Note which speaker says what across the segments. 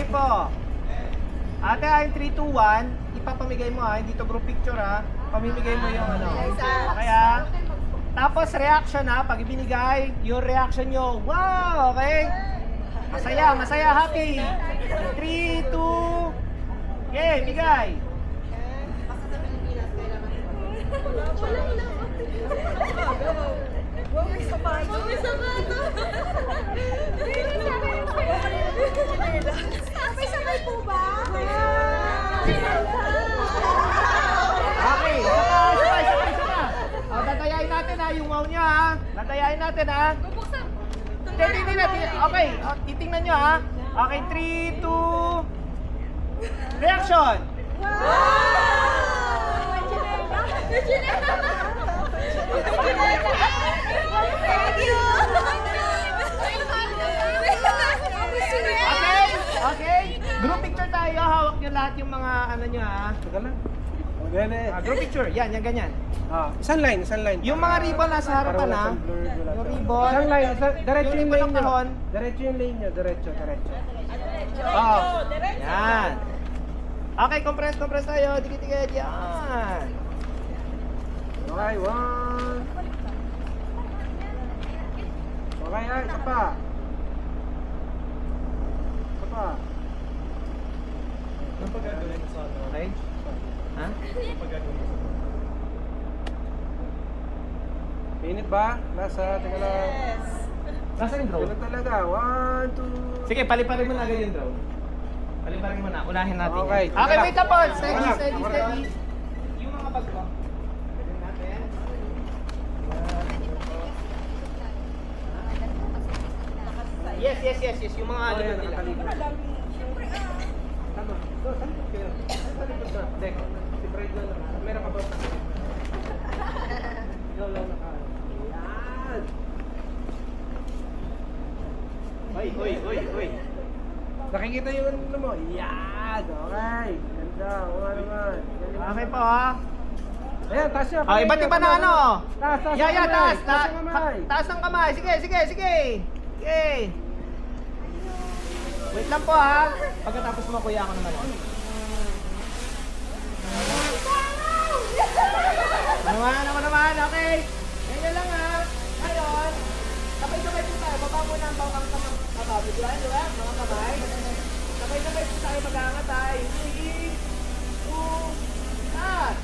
Speaker 1: Okay po. Ate, I'm 3, 2, 1. Ipapamigay mo ha. Hindi to group picture ha. Pamimigay mo yung ano. Okay ha. Tapos reaction ha. Pag ibinigay, yung reaction nyo. Wow! Okay? Masaya, masaya, happy. 3, 2, okay, bigay.
Speaker 2: Sabay-sabay po ba?
Speaker 1: Okay, saka. O, tatayain natin ha, yung wow niya ha. Tatayain natin ha. Hindi, hindi, hindi natin. Okay, o, titingnan nyo ha. Okay, 3, 2, reaction. Okay, okay. Group picture tayo. Hawak nyo lahat yung mga ano nyo ha.
Speaker 3: Teka lang. Eh.
Speaker 1: Ah, group picture, yan, yan, ganyan.
Speaker 3: Ah, isang line, isang line.
Speaker 1: Yung mga ribbon nasa harapan
Speaker 3: wala
Speaker 1: Yung ribbon.
Speaker 3: Isang line, isa, diretso
Speaker 1: Yung
Speaker 3: lane nyo. Diretso yung lane nyo, diretso, diretso.
Speaker 1: Oh. Yan. Okay, compress, compress tayo. Dikit-dikit. Yan.
Speaker 3: Okay, one. Okay, ah, isa pa. Isa pa.
Speaker 1: Okay? Ha?
Speaker 3: Minute ba? Nasa, teka lang.
Speaker 1: Nasaan yung drone?
Speaker 3: Ganun talaga. One, two.
Speaker 1: Sige, paliparin mo na agad yung drone. Paliparin mo na. Unahin natin
Speaker 3: Okay,
Speaker 1: yan. Okay, wait up on. Steady, steady, steady. Yung mga bag natin. Yes, yes, yes, yes. Yung mga ano nila.
Speaker 3: nakalimutan. Tama. So, saan po kayo? Saan si Bride lang. Meron ka ba Ikaw lang naka. Yan.
Speaker 1: Uy, uy, uy, uy.
Speaker 3: Nakikita yung ano mo? Yan. Okay. Ganda. Nga naman. Galing.
Speaker 1: Okay po ha.
Speaker 3: Ayan, taas niya.
Speaker 1: Ah, iba't iba na ano.
Speaker 3: Taas, taas
Speaker 1: Yeah, yeah, taas.
Speaker 3: Taas
Speaker 1: Ta-
Speaker 3: ang kamay.
Speaker 1: ta- taas ng kamay. Sige, sige, sige. Sige. Wait lang po ha. Pagkatapos mo kuya ako naman. Naman, ano naman, okay. Ganyan lang ha. Ngayon, sabay-sabay po tayo. Baba muna ang bawang. Baba, biglaan, di ba? Mga kamay. Sabay-sabay po tayo mag-aangat tayo. Three, two, start.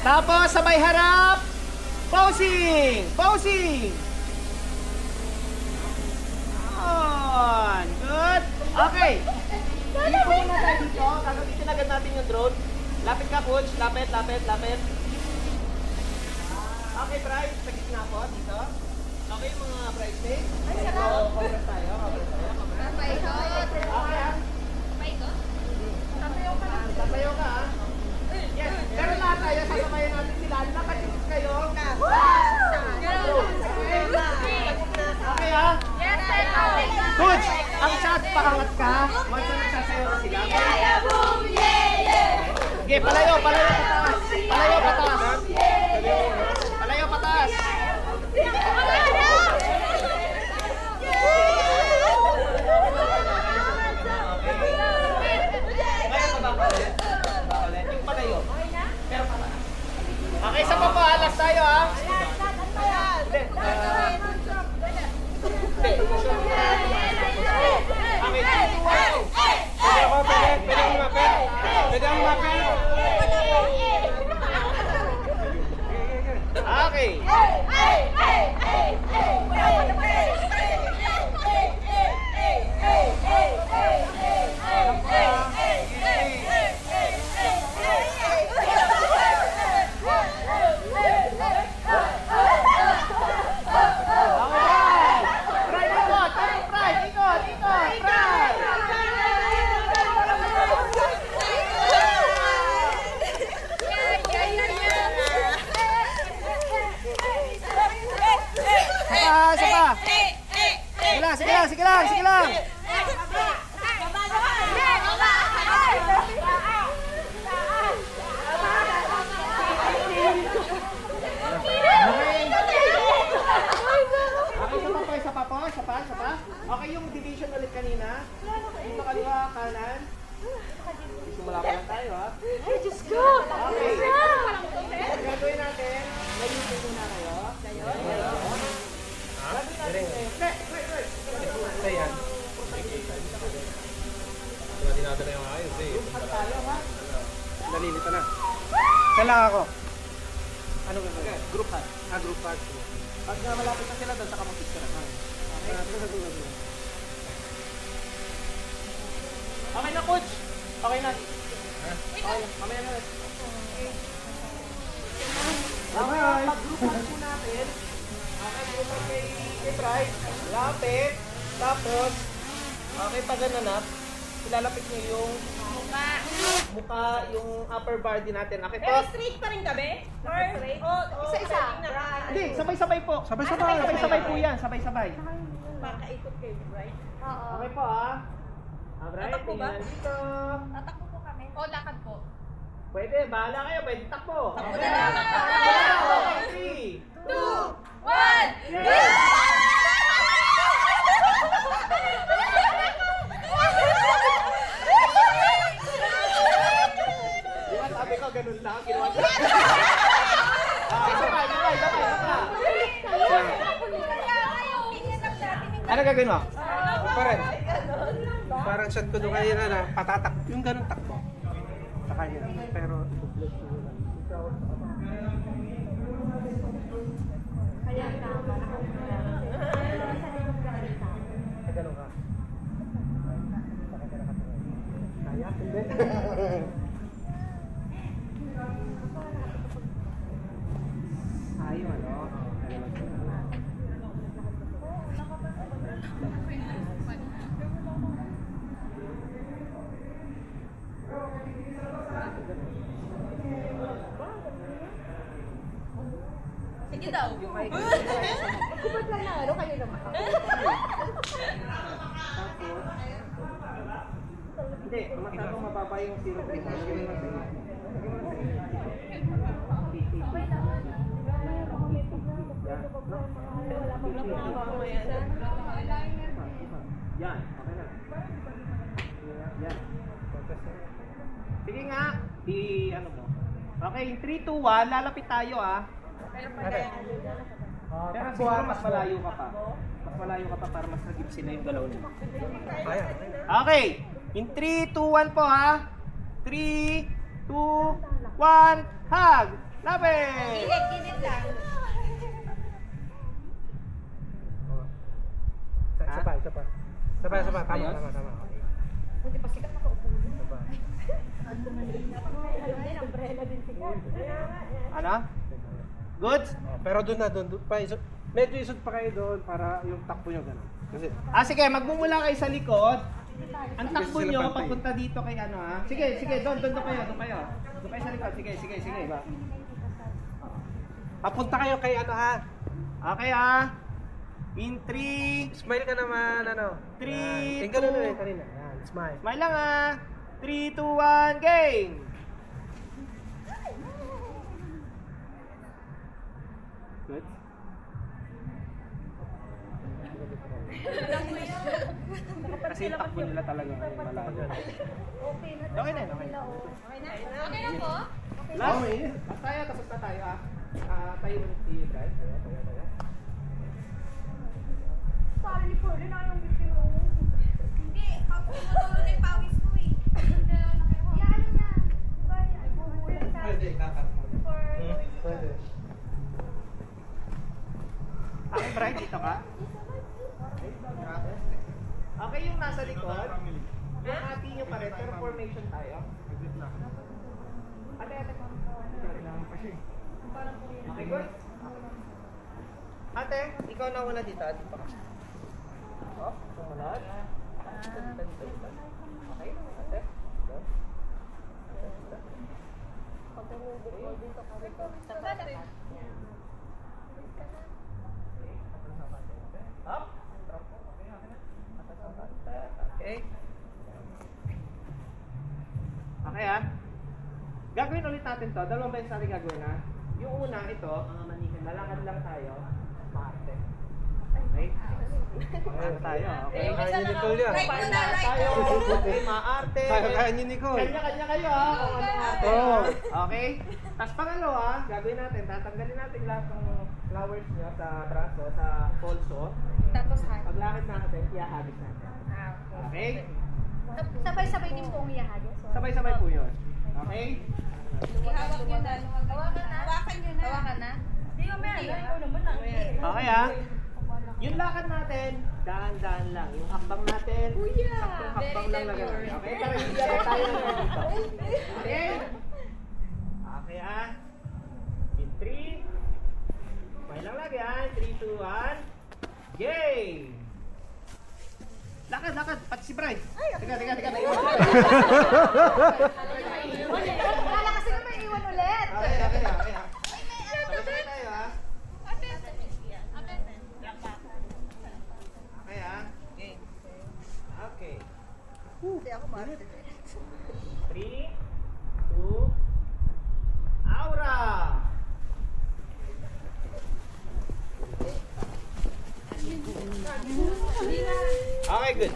Speaker 1: Tapos sabay harap. Posing! Posing! On. Good. Okay. Dito muna tayo dito. Gagamitin agad natin yung drone. Lapit ka, coach. Lapit, lapit, lapit. Okay, Bryce. Sa gitna po, dito. Okay, mga bridesmaids. Ay, sarap. Congress tayo. Tayo. Okay, ah. Sasayaw ka, ah. Yes. Pero lahat tayo, sasamayan natin sila. Nakatikis kayo. Okay, ah. Coach, ang shot, paangat ka. Once na. Sige, palayo, palayo pataas. Palayo pataas. Palayo pataas. Okay, sa pa alas tayo ha. Hindi. ah, Hindi. Okay, three, two, one, go.
Speaker 3: Pwede ako, pwede. Pwede ako lumapit. Pwede ako lumapit.
Speaker 1: lang, sige lang, sige lang, sige lang. Okay, isa pa pa po, isa pa, isa pa. Okay, yung division ulit kanina. Dito kaliwa, kanan. Simula pa lang tayo, ha? Okay. Ang gagawin natin, layutin muna kayo. Gagawin natin ngayon. Hindi, wait, wait.
Speaker 3: Ayan.
Speaker 1: At tayo, ha?
Speaker 3: Nalilito na.
Speaker 1: Saan lang ako?
Speaker 3: Ano ba?
Speaker 1: Group hug.
Speaker 3: Ah, group part.
Speaker 1: Pag malapit na sila doon, saka mag-picture na. Okay na, coach. Okay na. Okay, mamaya na. Okay, pag-group hug po natin. Okay, group hug kay, kay Bryce. Lapit. Tapos, okay, pag gananap, ilalapit niyo yung mukha, yung upper body natin. Okay po?
Speaker 2: Pero straight pa rin kami? Or, oh, isa-isa?
Speaker 1: Hindi, sabay-sabay po.
Speaker 3: Sabay-sabay.
Speaker 1: Sabay-sabay po yan, sabay-sabay.
Speaker 2: Makaikot kayo, right?
Speaker 1: Okay po ah. Alright,
Speaker 2: Tatakbo ba?
Speaker 1: tingnan dito.
Speaker 2: Tatakbo po kami. O, lakad po.
Speaker 1: Pwede, bahala kayo, pwede takbo.
Speaker 2: Takbo na lang.
Speaker 1: Okay, three.
Speaker 2: Two, one,
Speaker 1: Di ko, ganun lang, ginawa ko. Ah, sabay, sabay, sabay, sabay. Ano gagawin mo?
Speaker 3: Parang, parang shot ko doon kanina na patatak, yung ganun takbo. Sa kanya. Pero, i-vlog ko lang. Ikaw, Ay, ganun ka. Kaya? Hindi.
Speaker 1: Ayaw, ano?
Speaker 2: Sige daw.
Speaker 4: Kubot lang na ano, kayo naman.
Speaker 1: Hindi, masyadong mababa yung 0.3. Yan, okay na. Sige nga, di ano mo. Okay, 3, 2, 1, lalapit tayo ah. Pero siguro mas malayo ka pa. Mas malayo ka pa para mas nagip sila yung galaw nila.
Speaker 3: Kaya.
Speaker 1: Okay, in 3, 2, 1 po ha. 3, 2, 1, hug! Lapit!
Speaker 2: Gilid lang.
Speaker 3: Isa pa, isa pa. Isa pa, isa pa. Tama, tama, tama.
Speaker 4: Buti pa sikat nakaupo.
Speaker 3: Isa pa.
Speaker 4: Umbrella din siguro.
Speaker 1: Ano? Good?
Speaker 3: Oh, pero doon na, doon, doon pa. Isod, medyo isod pa kayo doon para yung takbo nyo gano'n. Kasi,
Speaker 1: Ah, sige, magmumula kayo sa likod. Ang takbo nyo,
Speaker 3: pantay.
Speaker 1: papunta dito kay ano ha. Sige, sige, doon, doon, doon kayo, doon kayo. Doon kayo sa likod, sige, sige, sige.
Speaker 3: papunta kayo kay ano ha.
Speaker 1: Okay ha. In 3,
Speaker 3: Smile ka naman, ano.
Speaker 1: Three,
Speaker 3: Yan. Eh, ganun
Speaker 1: two.
Speaker 3: na rin kanina. Yan, smile.
Speaker 1: smile lang ha. 3, 2, 1, game! Good? Kasi yung takbo nila talaga malayo.
Speaker 4: Okay na.
Speaker 1: Okay na, okay na.
Speaker 2: Okay na? Okay na po?
Speaker 1: Last, last tayo, tapos na tayo ah. Ah, tayo ulit si Brad. Tayo, tayo, tayo.
Speaker 4: Sorry ni Pearl, na yung video.
Speaker 2: Hindi, pag pinutulo na yung pawis ko eh.
Speaker 4: Yeah, ano na. Bye. Ay, bubulan sa
Speaker 3: kakat mo.
Speaker 4: for
Speaker 3: Pwede.
Speaker 1: Okay, Brad, dito ka. Okay, yung nasa likod. Yung hati nyo pa rin, pero formation tayo. Ate, ate. Okay, good. Ate, ikaw na una dito. Dito ka. Oh, sumunod. Dito, dito, dito, dito. Okay, ate. Go. Up. Natin to, dalawang beses natin gagawin ha. Yung una, ito, lalakad lang tayo. Maarte. Okay? Maarte tayo, okay?
Speaker 3: Kaya ni Nicole yan.
Speaker 2: Right muna, right
Speaker 1: Tayo, okay, maarte.
Speaker 3: Kaya kaya ni Nicole.
Speaker 1: Kanya-kanya kayo ha, kung ano natin.
Speaker 3: Oo.
Speaker 1: Okay? Tapos pangalawa, gagawin natin, tatanggalin natin lahat ng flowers nyo sa braso, sa polso.
Speaker 2: Tapos high.
Speaker 1: Paglakad natin, iahagis natin.
Speaker 2: Ah,
Speaker 1: Okay?
Speaker 4: Sabay-sabay din po umiyahagis.
Speaker 1: Sabay-sabay po yun. Okay?
Speaker 2: Ihawak nyo na. Hawakan na. Hawakan nyo na. Hawakan na. Hindi. Ikaw naman lang.
Speaker 1: Okay ha? Yung lakad natin, dahan-dahan lang. Yung hakbang natin, saktong hakbang lang lang. Okay? Para hindi agad tayo dito. Okay? Okay ha? In 3, may lang lagi ha? 3, 2, 1, game! Lakad, lakad! Pati si Bride! Teka, teka, teka, teka.
Speaker 4: Wala kasi na may iwan ulit.
Speaker 1: Okay, okay, okay. ha? Sabay tayo ha? Okay ha? Okay.
Speaker 2: Hindi ako maarte.
Speaker 1: 3, 2, aura! Okay, good.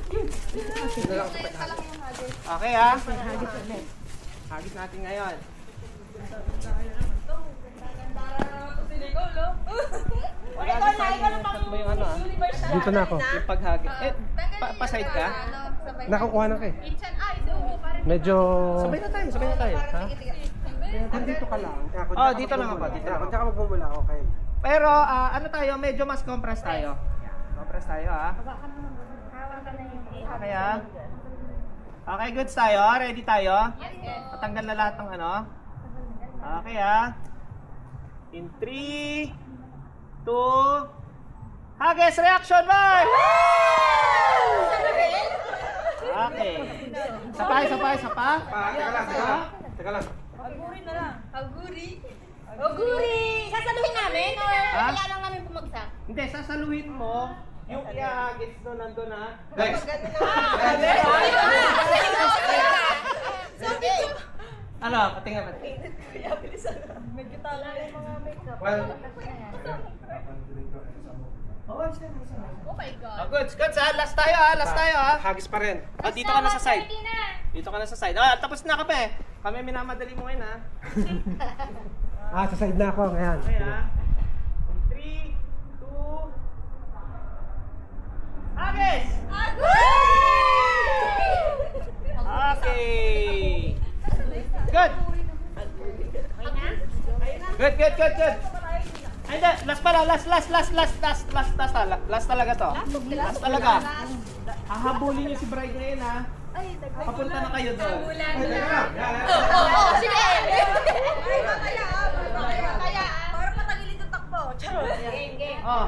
Speaker 1: Okay ha? Hagis natin ngayon. Wala na sa akin yung tatlo yung ano ah.
Speaker 3: Dito na ako.
Speaker 1: Yung paghagis. Eh, pa, pa-side ka?
Speaker 3: Nakakuha na ka eh. Medyo...
Speaker 1: Sabay na tayo, sabay na tayo. Ha?
Speaker 3: Kung dito ka lang. Ako,
Speaker 1: Oh, dito lang ako, dito lang
Speaker 3: Ako, tsaka magmumula, okay.
Speaker 1: Pero ah, ano tayo, medyo mas compress tayo. Compress tayo ah. Okay ah. Okay, goods tayo. Ready tayo? Patanggal na lahat ng ano. Okay ah. In 3, 2, Hages reaction boy! Okay. Sapay, sapay, sapa.
Speaker 3: Pa, teka lang, teka lang. Teka lang.
Speaker 2: Aguri.
Speaker 4: Oguri! Sasaluhin namin or
Speaker 1: Ha?
Speaker 4: kaya lang namin bumagsak?
Speaker 1: Hindi, sasaluhin mo yung iahagis no nandun ha.
Speaker 3: Next.
Speaker 1: Ano, patingin ba?
Speaker 3: Well,
Speaker 2: Oh my God.
Speaker 1: Oh, goods, goods ha. Last tayo ha, last tayo ha.
Speaker 3: hagis pa rin.
Speaker 1: Oh, dito ka na sa side. Dito ka na sa side. Ah, tapos na kape. Kami minamadali mo ngayon ha.
Speaker 3: Ah, sa side na ako. Ayan.
Speaker 1: Okay ha. 3, 2, Agis! Okay. Good. Good, good, good, good. Ay, hindi. Last pala. Last, last, last, last, last, last, last, last talaga to. Last talaga. Hahabulin niyo si Bride ngayon ha. Papunta na kayo doon.
Speaker 2: Oo, sige. Ay, makaya ah. Makaya. Makaya ah. Para patagilid yung takbo. Charot. Game, game.
Speaker 1: Oh.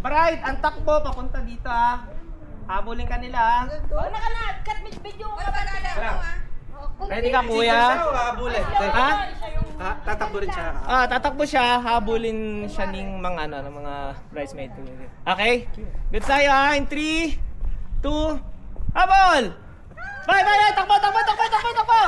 Speaker 1: Bride, ang takbo papunta dito ha. Habulin ka nila ha.
Speaker 2: Huwag na ka na. Cut video. Wala pa na ako ah.
Speaker 1: Ready ka kuya?
Speaker 3: Habulin. Ha? Tatakbo rin siya.
Speaker 1: Ah, tatakbo siya, habulin siya ng mga ano, ng mga bridesmaid. Okay? Good tayo ha, in 3, 2, habol! Bye, bye, bye! Takbo, takbo, takbo, takbo, takbo!